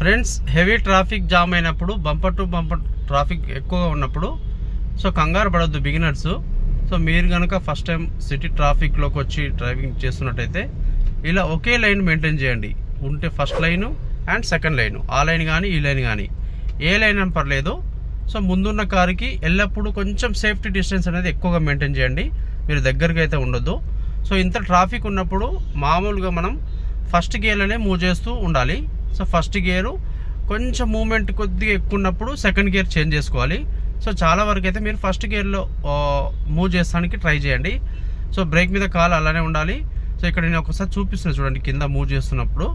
Friends heavy traffic jam అయినప్పుడు bumper to bumper traffic ఎక్కువగా ఉన్నప్పుడు సో కంగారు పడద్దు బిగినర్స్. సో మీరు కనుక ఫస్ట్ టైం సిటీ ట్రాఫిక్లోకి వచ్చి డ్రైవింగ్ చేస్తున్నట్టయితే ఇలా ఒకే లైన్ మెయింటైన్ చేయండి. ఉంటే first line and second line. ఆ లైన్ కానీ ఈ లైన్ కానీ ఏ లైన్ అని పర్లేదు. సో ముందున్న కారుకి ఎల్లప్పుడూ కొంచెం సేఫ్టీ డిస్టెన్స్ అనేది ఎక్కువగా మెయింటైన్ చేయండి. మీరు దగ్గరికి అయితే ఉండొద్దు. సో ఇంత ట్రాఫిక్ ఉన్నప్పుడు మామూలుగా మనం ఫస్ట్ గేర్లోనే మూవ్ చేస్తూ ఉండాలి. సో ఫస్ట్ గేరు కొంచెం మూమెంట్ కొద్దిగా ఎక్కువ ఉన్నప్పుడు సెకండ్ గేర్ చేంజ్ చేసుకోవాలి. సో చాలా వరకు అయితే మీరు ఫస్ట్ గేర్లో మూవ్ చేస్తానికి ట్రై చేయండి. సో బ్రేక్ మీద కాలు అలానే ఉండాలి. సో ఇక్కడ నేను ఒకసారి చూపిస్తున్నా చూడండి కింద మూవ్ చేస్తున్నప్పుడు.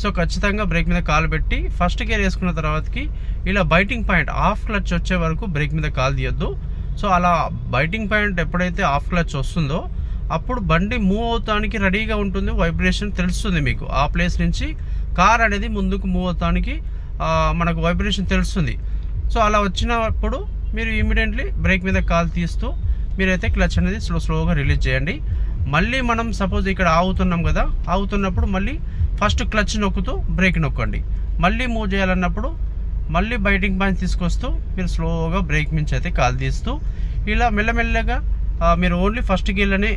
సో ఖచ్చితంగా బ్రేక్ మీద కాలు పెట్టి ఫస్ట్ గేర్ వేసుకున్న తర్వాతకి ఇలా బైటింగ్ పాయింట్ ఆఫ్ క్లచ్ వచ్చే వరకు బ్రేక్ మీద కాలు తీయొద్దు. సో అలా బైటింగ్ పాయింట్ ఎప్పుడైతే ఆఫ్ క్లచ్ వస్తుందో అప్పుడు బండి మూవ్ అవుతానికి రెడీగా ఉంటుంది వైబ్రేషన్ తెలుస్తుంది మీకు. ఆ ప్లేస్ నుంచి కార్ అనేది ముందుకు మూవ్ అవుతానికి మనకు వైబ్రేషన్ తెలుస్తుంది. సో అలా వచ్చినప్పుడు మీరు ఇమీడియట్లీ బ్రేక్ మీద కాల్ తీస్తూ మీరైతే క్లచ్ అనేది స్లో స్లోగా రిలీజ్ చేయండి. మళ్ళీ మనం సపోజ్ ఇక్కడ ఆగుతున్నాం కదా ఆగుతున్నప్పుడు మళ్ళీ ఫస్ట్ క్లచ్ నొక్కుతూ బ్రేక్ నొక్కండి. మళ్ళీ మూవ్ చేయాలన్నప్పుడు మళ్ళీ బైటింగ్ పాయింట్ తీసుకొస్తూ మీరు స్లోగా బ్రేక్ మించి అయితే కాల్ తీస్తూ ఇలా మెల్లమెల్లగా మీరు ఓన్లీ ఫస్ట్ గేర్లోనే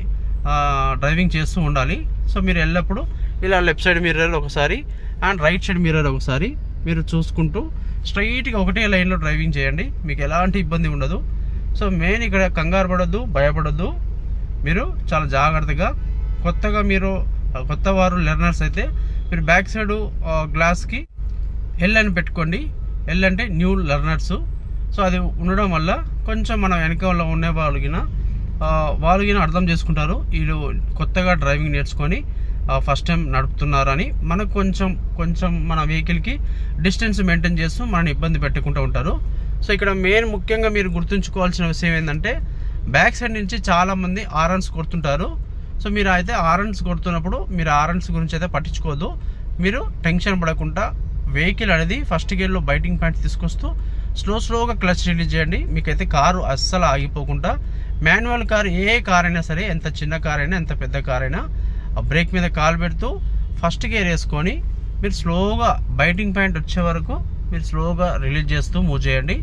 డ్రైవింగ్ చేస్తూ ఉండాలి. సో మీరు ఎల్లప్పుడూ ఇలా లెఫ్ట్ సైడ్ మిర్రర్ ఒకసారి అండ్ రైట్ సైడ్ మిర్రర్ ఒకసారి మీరు చూసుకుంటూ స్ట్రైట్గా ఒకటే లైన్లో డ్రైవింగ్ చేయండి. మీకు ఎలాంటి ఇబ్బంది ఉండదు. సో మెయిన్ ఇక్కడ కంగారు పడొద్దు భయపడొద్దు. మీరు చాలా జాగ్రత్తగా కొత్తగా మీరు కొత్త వారు లెర్నర్స్ అయితే మీరు బ్యాక్ సైడ్ గ్లాస్కి ఎల్ అని పెట్టుకోండి. ఎల్ అంటే న్యూ లెర్నర్స్. సో అది ఉండడం వల్ల కొంచెం మనం వెనక వల్ల ఉండే వాళ్ళకిన వాళ్ళకిన అర్థం చేసుకుంటారు. వీళ్ళు కొత్తగా డ్రైవింగ్ నేర్చుకొని ఫస్ట్ టైం నడుపుతున్నారని మనకు కొంచెం కొంచెం మన వెహికల్కి డిస్టెన్స్ మెయింటైన్ చేస్తూ మనని ఇబ్బంది పెట్టకుండా ఉంటారు. సో ఇక్కడ మెయిన్ ముఖ్యంగా మీరు గుర్తుంచుకోవాల్సిన విషయం ఏంటంటే బ్యాక్ సైడ్ నుంచి చాలామంది ఆరన్స్ కొడుతుంటారు. సో మీరు అయితే ఆరన్స్ కొడుతున్నప్పుడు మీరు ఆరన్స్ గురించి అయితే పట్టించుకోవద్దు. మీరు టెన్షన్ పడకుండా వెహికల్ అనేది ఫస్ట్ గేర్లో బైటింగ్ పాయింట్ తీసుకొస్తూ స్లో స్లోగా క్లచ్ రిలీజ్ చేయండి. మీకైతే కారు అస్సలు ఆగిపోకుండా మాన్యువల్ కార్ ఏ కార్ అయినా సరే ఎంత చిన్న కార్ అయినా ఎంత పెద్ద కార్ అయినా ఆ బ్రేక్ మీద కాలు పెడుతూ ఫస్ట్ గేర్ వేసుకొని మీరు స్లోగా బైటింగ్ పాయింట్ వచ్చే వరకు మీరు స్లోగా రిలీజ్ చేస్తూ మూవ్ చేయండి.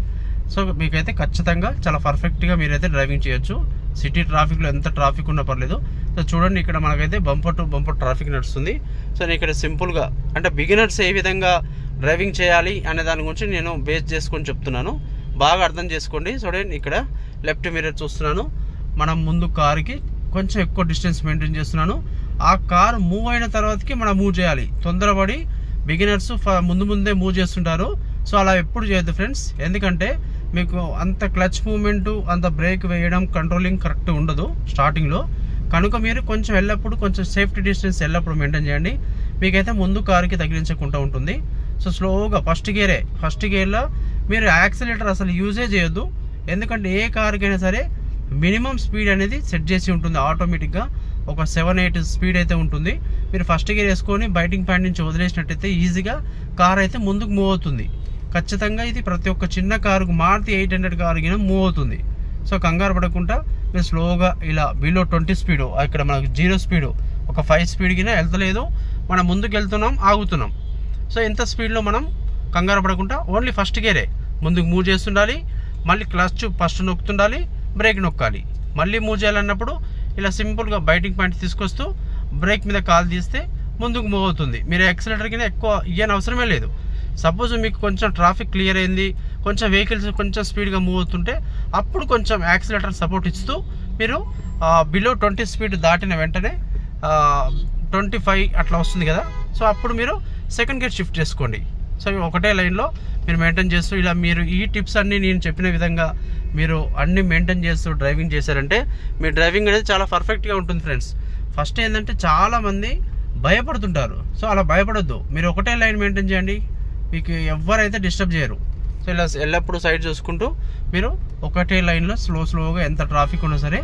సో మీకైతే ఖచ్చితంగా చాలా పర్ఫెక్ట్గా మీరైతే డ్రైవింగ్ చేయొచ్చు. సిటీ ట్రాఫిక్లో ఎంత ట్రాఫిక్ ఉన్నా పర్లేదు. సో చూడండి ఇక్కడ మనకైతే బంపర్ టు బంపర్ ట్రాఫిక్ నడుస్తుంది. సో నేను ఇక్కడ సింపుల్గా అంటే బిగినర్స్ ఏ విధంగా డ్రైవింగ్ చేయాలి అనే దాని గురించి నేను బేస్ చేసుకొని చెప్తున్నాను. బాగా అర్థం చేసుకోండి. చూడండి ఇక్కడ లెఫ్ట్ మిర్రర్ చూస్తున్నాను. మనం ముందు కారుకి కొంచెం ఎక్కువ డిస్టెన్స్ మెయింటైన్ చేస్తున్నాను. ఆ కార్ మూవ్ అయిన తర్వాతకి మనం మూవ్ చేయాలి. తొందరపడి బిగినర్స్ ముందు ముందే మూవ్ చేస్తుంటారు. సో అలా ఎప్పుడు చేయొద్దు ఫ్రెండ్స్ ఎందుకంటే మీకు అంత క్లచ్ మూమెంట్ అంత బ్రేక్ వేయడం కంట్రోలింగ్ కరెక్ట్ ఉండదు స్టార్టింగ్లో కనుక మీరు కొంచెం ఎల్లప్పుడు కొంచెం సేఫ్టీ డిస్టెన్స్ ఎల్లప్పుడు మెయింటైన్ చేయండి. మీకైతే ముందు కారుకి తగిలించకుండా ఉంటుంది. సో స్లోగా ఫస్ట్ గేరే ఫస్ట్ గేర్లో మీరు యాక్సిలేటర్ అసలు యూజే చేయొద్దు. ఎందుకంటే ఏ కార్కైనా సరే మినిమం స్పీడ్ అనేది సెట్ చేసి ఉంటుంది ఆటోమేటిక్గా ఒక సెవెన్ ఎయిట్ స్పీడ్ అయితే ఉంటుంది. మీరు ఫస్ట్ గేర్ వేసుకొని బైటింగ్ పాయింట్ నుంచి వదిలేసినట్టయితే ఈజీగా కార్ అయితే ముందుకు మూవ్ అవుతుంది. ఖచ్చితంగా ఇది ప్రతి ఒక్క చిన్న కారుకు మారుతి ఎయిట్ హండ్రెడ్ కారు కింద మూవ్ అవుతుంది. సో కంగారు పడకుండా మీరు స్లోగా ఇలా బిలో ట్వంటీ స్పీడు ఇక్కడ మనకు జీరో స్పీడు ఒక ఫైవ్ స్పీడ్ కింద వెళ్తలేదు. మనం ముందుకు వెళ్తున్నాం ఆగుతున్నాం. సో ఎంత స్పీడ్లో మనం కంగారు పడకుండా ఓన్లీ ఫస్ట్ గేరే ముందుకు మూవ్ చేస్తుండాలి. మళ్ళీ క్లచ్ ఫస్ట్ నొక్కుతుండాలి బ్రేక్ నొక్కాలి. మళ్ళీ మూవ్ చేయాలన్నప్పుడు ఇలా సింపుల్గా బైటింగ్ పాయింట్ తీసుకొస్తూ బ్రేక్ మీద కాల్ తీస్తే ముందుకు మూవ్ అవుతుంది. మీరు ఎక్సలేటర్ కింద ఎక్కువ ఇయ్యని అవసరమే లేదు. సపోజ్ మీకు కొంచెం ట్రాఫిక్ క్లియర్ అయింది కొంచెం వెహికల్స్ కొంచెం స్పీడ్గా మూవ్ అవుతుంటే అప్పుడు కొంచెం యాక్సిలేటర్ సపోర్ట్ ఇస్తూ మీరు బిలో ట్వంటీ స్పీడ్ దాటిన వెంటనే ట్వంటీ ఫైవ్ అట్లా వస్తుంది కదా. సో అప్పుడు మీరు సెకండ్ గేర్ షిఫ్ట్ చేసుకోండి. సో ఇవి ఒకటే లైన్లో మీరు మెయింటైన్ చేస్తూ ఇలా మీరు ఈ టిప్స్ అన్నీ నేను చెప్పిన విధంగా మీరు అన్నీ మెయింటైన్ చేస్తూ డ్రైవింగ్ చేశారంటే మీ డ్రైవింగ్ అనేది చాలా పర్ఫెక్ట్గా ఉంటుంది ఫ్రెండ్స్. ఫస్ట్ ఏంటంటే చాలామంది భయపడుతుంటారు. సో అలా భయపడొద్దు. మీరు ఒకటే లైన్ మెయింటైన్ చేయండి. మీకు ఎవరైతే డిస్టర్బ్ చేయరు. సో ఇలా ఎల్లప్పుడూ సైడ్ చూసుకుంటూ మీరు ఒకటే లైన్లో స్లో స్లోగా ఎంత ట్రాఫిక్ ఉన్నా సరే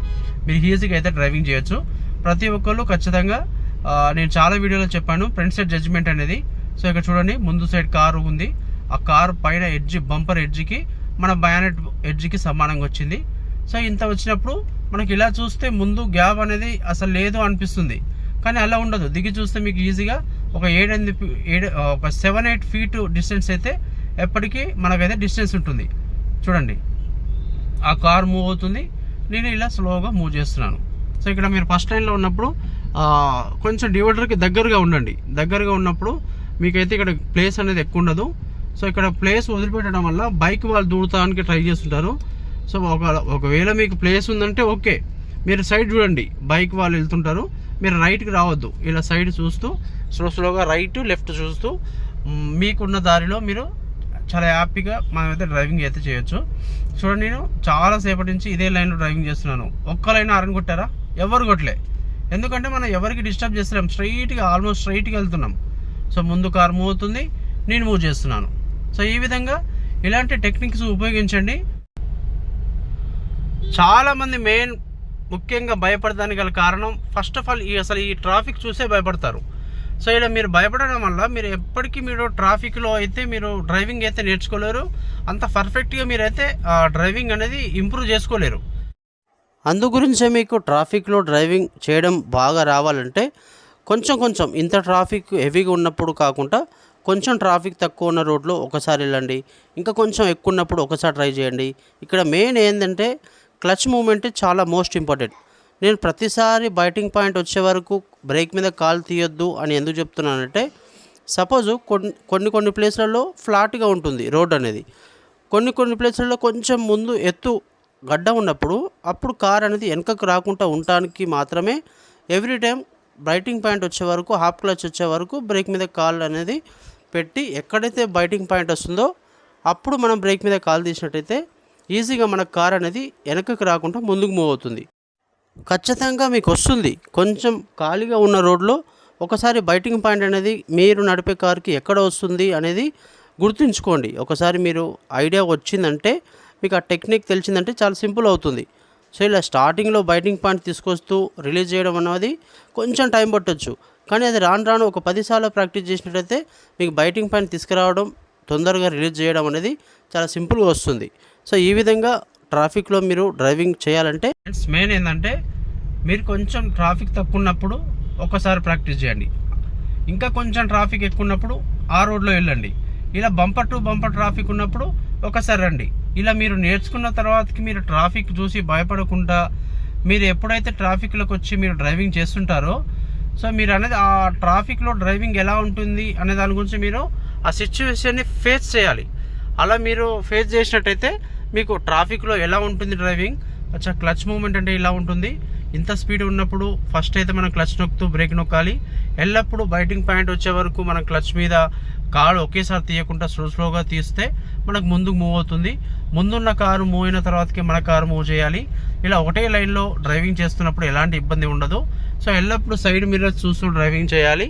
మీరు ఈజీగా అయితే డ్రైవింగ్ చేయొచ్చు. ప్రతి ఒక్కళ్ళు ఖచ్చితంగా నేను చాలా వీడియోలో చెప్పాను. ఫ్రెండ్స్ జడ్జ్మెంట్ జడ్జిమెంట్ అనేది సో ఇక్కడ చూడండి ముందు సైడ్ కారు ఉంది. ఆ కారు పైన ఎడ్జ్ బంపర్ ఎడ్జ్కి మన బయానెట్ ఎడ్జ్కి సమానంగా వచ్చింది. సో ఇంత వచ్చినప్పుడు మనకి ఇలా చూస్తే ముందు గ్యాప్ అనేది అసలు లేదు అనిపిస్తుంది. కానీ అలా ఉండదు. దిగి చూస్తే మీకు ఈజీగా ఒక ఏడెనిమిది ఏడు ఒక సెవెన్ ఎయిట్ ఫీట్ డిస్టెన్స్ అయితే ఎప్పటికీ మనకైతే డిస్టెన్స్ ఉంటుంది. చూడండి. ఆ కార్ మూవ్ అవుతుంది. నేను ఇలా స్లోగా మూవ్ చేస్తున్నాను. సో ఇక్కడ మీరు ఫస్ట్ లైన్లో ఉన్నప్పుడు కొంచెం డివైడర్కి దగ్గరగా ఉండండి. దగ్గరగా ఉన్నప్పుడు మీకైతే ఇక్కడ ప్లేస్ అనేది ఎక్కువ ఉండదు. సో ఇక్కడ ప్లేస్ వదిలిపెట్టడం వల్ల బైక్ వాళ్ళు దూడటానికి ట్రై చేస్తుంటారు. సో ఒక ఒకవేళ మీకు ప్లేస్ ఉందంటే ఓకే మీరు సైడ్ చూడండి. బైక్ వాళ్ళు వెళ్తుంటారు. మీరు రైట్కి రావద్దు. ఇలా సైడ్ చూస్తూ స్లో స్లోగా రైట్ లెఫ్ట్ చూస్తూ మీకున్న దారిలో మీరు చాలా హ్యాపీగా మనమైతే డ్రైవింగ్ అయితే చేయొచ్చు. చూడండి నేను చాలా సేపటి నుంచి ఇదే లైన్లో డ్రైవింగ్ చేస్తున్నాను. ఒక్క లైన్ ఆరని కొట్టారా? ఎవరు కొట్టలే. ఎందుకంటే మనం ఎవరికి డిస్టర్బ్ చేస్తున్నాం స్ట్రైట్గా ఆల్మోస్ట్ స్ట్రైట్గా వెళ్తున్నాం. సో ముందు కార్ మూవ్ అవుతుంది నేను మూవ్ చేస్తున్నాను. సో ఈ విధంగా ఇలాంటి టెక్నిక్స్ ఉపయోగించండి. చాలామంది మెయిన్ ముఖ్యంగా భయపడడానికి గల కారణం ఫస్ట్ ఆఫ్ ఆల్ ఈ అసలు ఈ ట్రాఫిక్ చూసే భయపడతారు. సో ఇలా మీరు భయపడడం వల్ల మీరు ఎప్పటికీ మీరు ట్రాఫిక్లో అయితే మీరు డ్రైవింగ్ అయితే నేర్చుకోలేరు. అంత పర్ఫెక్ట్గా మీరైతే అయితే డ్రైవింగ్ అనేది ఇంప్రూవ్ చేసుకోలేరు. అందు గురించే మీకు ట్రాఫిక్లో డ్రైవింగ్ చేయడం బాగా రావాలంటే కొంచెం కొంచెం ఇంత ట్రాఫిక్ హెవీగా ఉన్నప్పుడు కాకుండా కొంచెం ట్రాఫిక్ తక్కువ ఉన్న రోడ్లో ఒకసారి వెళ్ళండి. ఇంకా కొంచెం ఎక్కువ ఉన్నప్పుడు ఒకసారి ట్రై చేయండి. ఇక్కడ మెయిన్ ఏంటంటే క్లచ్ మూమెంట్ చాలా మోస్ట్ ఇంపార్టెంట్. నేను ప్రతిసారి బైటింగ్ పాయింట్ వచ్చే వరకు బ్రేక్ మీద కాల్ తీయొద్దు అని ఎందుకు చెప్తున్నానంటే సపోజ్ కొన్ని కొన్ని కొన్ని ప్లేస్లలో ఫ్లాట్గా ఉంటుంది రోడ్ అనేది. కొన్ని కొన్ని ప్లేస్లలో కొంచెం ముందు ఎత్తు గడ్డ ఉన్నప్పుడు అప్పుడు కార్ అనేది వెనకకు రాకుండా ఉండటానికి మాత్రమే ఎవ్రీ టైం బైటింగ్ పాయింట్ వచ్చే వరకు హాఫ్ క్లచ్ వచ్చే వరకు బ్రేక్ మీద కాల్ అనేది పెట్టి ఎక్కడైతే బైటింగ్ పాయింట్ వస్తుందో అప్పుడు మనం బ్రేక్ మీద కాల్ తీసినట్టయితే ఈజీగా మన కార్ అనేది వెనకకు రాకుండా ముందుకు మూవ్ అవుతుంది. ఖచ్చితంగా మీకు వస్తుంది. కొంచెం ఖాళీగా ఉన్న రోడ్లో ఒకసారి బైటింగ్ పాయింట్ అనేది మీరు నడిపే కార్కి ఎక్కడ వస్తుంది అనేది గుర్తుంచుకోండి. ఒకసారి మీరు ఐడియా వచ్చిందంటే మీకు ఆ టెక్నిక్ తెలిసిందంటే చాలా సింపుల్ అవుతుంది. సో ఇలా స్టార్టింగ్లో బైటింగ్ పాయింట్ తీసుకొస్తూ రిలీజ్ చేయడం అనేది కొంచెం టైం పట్టొచ్చు. కానీ అది రాను రాను ఒక పదిసార్లు ప్రాక్టీస్ చేసినట్టయితే మీకు బైటింగ్ పాయింట్ తీసుకురావడం తొందరగా రిలీజ్ చేయడం అనేది చాలా సింపుల్గా వస్తుంది. సో ఈ విధంగా ట్రాఫిక్లో మీరు డ్రైవింగ్ చేయాలంటే మెయిన్ ఏంటంటే మీరు కొంచెం ట్రాఫిక్ తక్కువ ఉన్నప్పుడు ఒకసారి ప్రాక్టీస్ చేయండి. ఇంకా కొంచెం ట్రాఫిక్ ఎక్కువ ఉన్నప్పుడు ఆ రోడ్లో వెళ్ళండి. ఇలా బంపర్ టు బంపర్ ట్రాఫిక్ ఉన్నప్పుడు ఒకసారి రండి. ఇలా మీరు నేర్చుకున్న తర్వాతకి మీరు ట్రాఫిక్ చూసి భయపడకుండా మీరు ఎప్పుడైతే ట్రాఫిక్లోకి వచ్చి మీరు డ్రైవింగ్ చేస్తుంటారో సో మీరు అనేది ఆ ట్రాఫిక్లో డ్రైవింగ్ ఎలా ఉంటుంది అనే దాని గురించి మీరు ఆ సిచ్యువేషన్ని ఫేస్ చేయాలి. అలా మీరు ఫేస్ చేసినట్టయితే మీకు ట్రాఫిక్లో ఎలా ఉంటుంది డ్రైవింగ్? అచ్చా క్లచ్ మూమెంట్ అంటే ఇలా ఉంటుంది. ఇంత స్పీడ్ ఉన్నప్పుడు ఫస్ట్ అయితే మనం క్లచ్ నొక్కుతూ బ్రేక్ నొక్కాలి. ఎల్లప్పుడూ బైటింగ్ పాయింట్ వచ్చే వరకు మనం క్లచ్ మీద కారు ఒకేసారి తీయకుండా స్లో స్లోగా తీస్తే మనకు ముందుకు మూవ్ అవుతుంది. ముందున్న కారు మూవ్ అయిన తర్వాతకి మన కారు మూవ్ చేయాలి. ఇలా ఒకటే లైన్లో డ్రైవింగ్ చేస్తున్నప్పుడు ఎలాంటి ఇబ్బంది ఉండదు. సో ఎల్లప్పుడూ సైడ్ మిర్రర్ చూస్తూ డ్రైవింగ్ చేయాలి.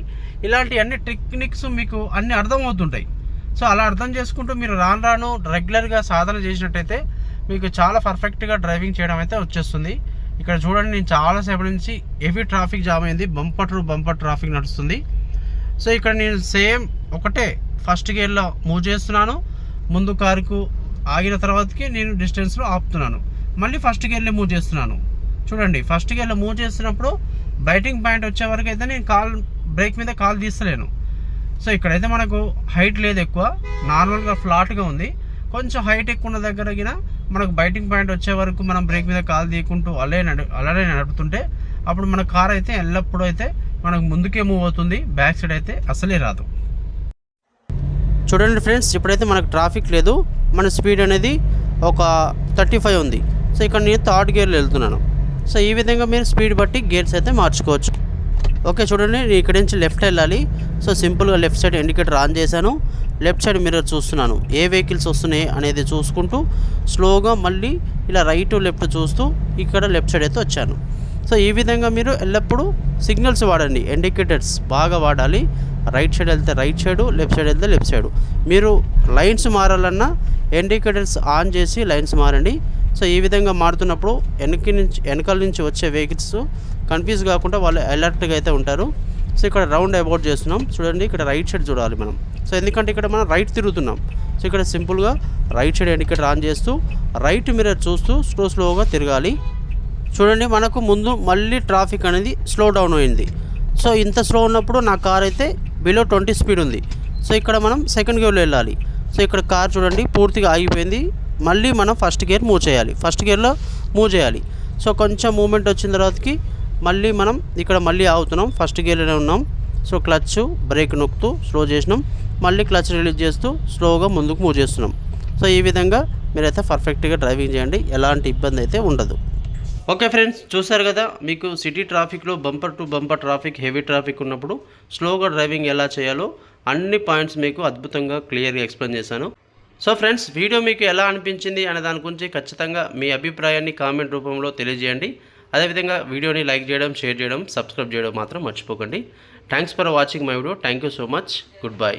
ఇలాంటి అన్ని టెక్నిక్స్ మీకు అన్ని అర్థమవుతుంటాయి. సో అలా అర్థం చేసుకుంటూ మీరు రాను రాను రెగ్యులర్గా సాధన చేసినట్టయితే మీకు చాలా పర్ఫెక్ట్గా డ్రైవింగ్ చేయడం అయితే వచ్చేస్తుంది. ఇక్కడ చూడండి నేను చాలాసేపటి నుంచి హెవీ ట్రాఫిక్ జామ్ అయింది. బంపర్ టు బంపర్ ట్రాఫిక్ నడుస్తుంది. సో ఇక్కడ నేను సేమ్ ఒకటే. ఫస్ట్ గేర్లో మూవ్ చేస్తున్నాను. ముందు కారుకు ఆగిన తర్వాతకి నేను డిస్టెన్స్లో ఆపుతున్నాను. మళ్ళీ ఫస్ట్ గేర్లో మూవ్ చేస్తున్నాను. చూడండి ఫస్ట్ గేర్లో మూవ్ చేస్తున్నప్పుడు బైటింగ్ పాయింట్ వచ్చే వరకు అయితే నేను కాల్ బ్రేక్ మీద కాల్ తీస్తలేను. సో ఇక్కడైతే మనకు హైట్ లేదు ఎక్కువ. నార్మల్గా ఫ్లాట్గా ఉంది. కొంచెం హైట్ ఎక్కువ ఉన్న దగ్గర మనకు బైటింగ్ పాయింట్ వచ్చే వరకు మనం బ్రేక్ మీద కాల్ తీయకుంటూ అలానే నడు అలానే నడుపుతుంటే అప్పుడు మన కార్ అయితే ఎల్లప్పుడూ అయితే మనకు ముందుకే మూవ్ అవుతుంది. బ్యాక్ సైడ్ అయితే అసలే రాదు. చూడండి ఫ్రెండ్స్ ఇప్పుడైతే మనకు ట్రాఫిక్ లేదు. మన స్పీడ్ అనేది ఒక థర్టీ ఫైవ్ ఉంది. సో ఇక్కడ నేను థర్డ్ గేర్లో వెళ్తున్నాను. సో ఈ విధంగా మీరు స్పీడ్ బట్టి గేర్స్ అయితే మార్చుకోవచ్చు. ఓకే చూడండి నేను ఇక్కడి నుంచి లెఫ్ట్ వెళ్ళాలి. సో సింపుల్గా లెఫ్ట్ సైడ్ ఇండికేటర్ ఆన్ చేశాను. లెఫ్ట్ సైడ్ మిర్రర్ చూస్తున్నాను. ఏ వెహికల్స్ వస్తున్నాయి అనేది చూసుకుంటూ స్లోగా మళ్ళీ ఇలా రైట్ లెఫ్ట్ చూస్తూ ఇక్కడ లెఫ్ట్ సైడ్ అయితే వచ్చాను. సో ఈ విధంగా మీరు ఎల్లప్పుడూ సిగ్నల్స్ వాడండి. ఇండికేటర్స్ బాగా వాడాలి. రైట్ సైడ్ వెళ్తే రైట్ సైడు లెఫ్ట్ సైడ్ వెళ్తే లెఫ్ట్ సైడు మీరు లైన్స్ మారాలన్నా ఇండికేటర్స్ ఆన్ చేసి లైన్స్ మారండి. సో ఈ విధంగా మారుతున్నప్పుడు వెనక్కి నుంచి వెనకాల నుంచి వచ్చే వెహికల్స్ కన్ఫ్యూజ్ కాకుండా వాళ్ళు అలర్ట్గా అయితే ఉంటారు. సో ఇక్కడ రౌండ్ అబౌట్ చేస్తున్నాం. చూడండి ఇక్కడ రైట్ సైడ్ చూడాలి మనం. సో ఎందుకంటే ఇక్కడ మనం రైట్ తిరుగుతున్నాం. సో ఇక్కడ సింపుల్గా రైట్ సైడ్ ఇండికేటర్ ఆన్ చేస్తూ రైట్ మిర్రర్ చూస్తూ స్లో స్లోగా తిరగాలి. చూడండి మనకు ముందు మళ్ళీ ట్రాఫిక్ అనేది స్లో డౌన్ అయింది. సో ఇంత స్లో ఉన్నప్పుడు నా కార్ అయితే బిలో ట్వంటీ స్పీడ్ ఉంది. సో ఇక్కడ మనం సెకండ్ గేర్లో వెళ్ళాలి. సో ఇక్కడ కార్ చూడండి పూర్తిగా ఆగిపోయింది. మళ్ళీ మనం ఫస్ట్ గేర్ మూవ్ చేయాలి. ఫస్ట్ గేర్లో మూవ్ చేయాలి. సో కొంచెం మూమెంట్ వచ్చిన తర్వాతకి మళ్ళీ మనం ఇక్కడ మళ్ళీ ఆగుతున్నాం. ఫస్ట్ గేర్లోనే ఉన్నాం. సో క్లచ్ బ్రేక్ నొక్కుతూ స్లో చేసినాం. మళ్ళీ క్లచ్ రిలీజ్ చేస్తూ స్లోగా ముందుకు మూవ్ చేస్తున్నాం. సో ఈ విధంగా మీరైతే పర్ఫెక్ట్గా డ్రైవింగ్ చేయండి. ఎలాంటి ఇబ్బంది అయితే ఉండదు. ఓకే ఫ్రెండ్స్ చూసారు కదా మీకు సిటీ ట్రాఫిక్లో bumper to bumper traffic heavy traffic ఉన్నప్పుడు స్లోగా డ్రైవింగ్ ఎలా చేయాలో అన్ని పాయింట్స్ మీకు అద్భుతంగా క్లియర్గా ఎక్స్ప్లెయిన్ చేశాను. సో ఫ్రెండ్స్ వీడియో మీకు ఎలా అనిపించింది అనే దాని గురించి ఖచ్చితంగా మీ అభిప్రాయాన్ని కామెంట్ రూపంలో తెలియజేయండి. అదేవిధంగా వీడియోని లైక్ చేయడం షేర్ చేయడం సబ్స్క్రైబ్ చేయడం మాత్రం మర్చిపోకండి. Thanks for watching my video. Thank you so much. Goodbye.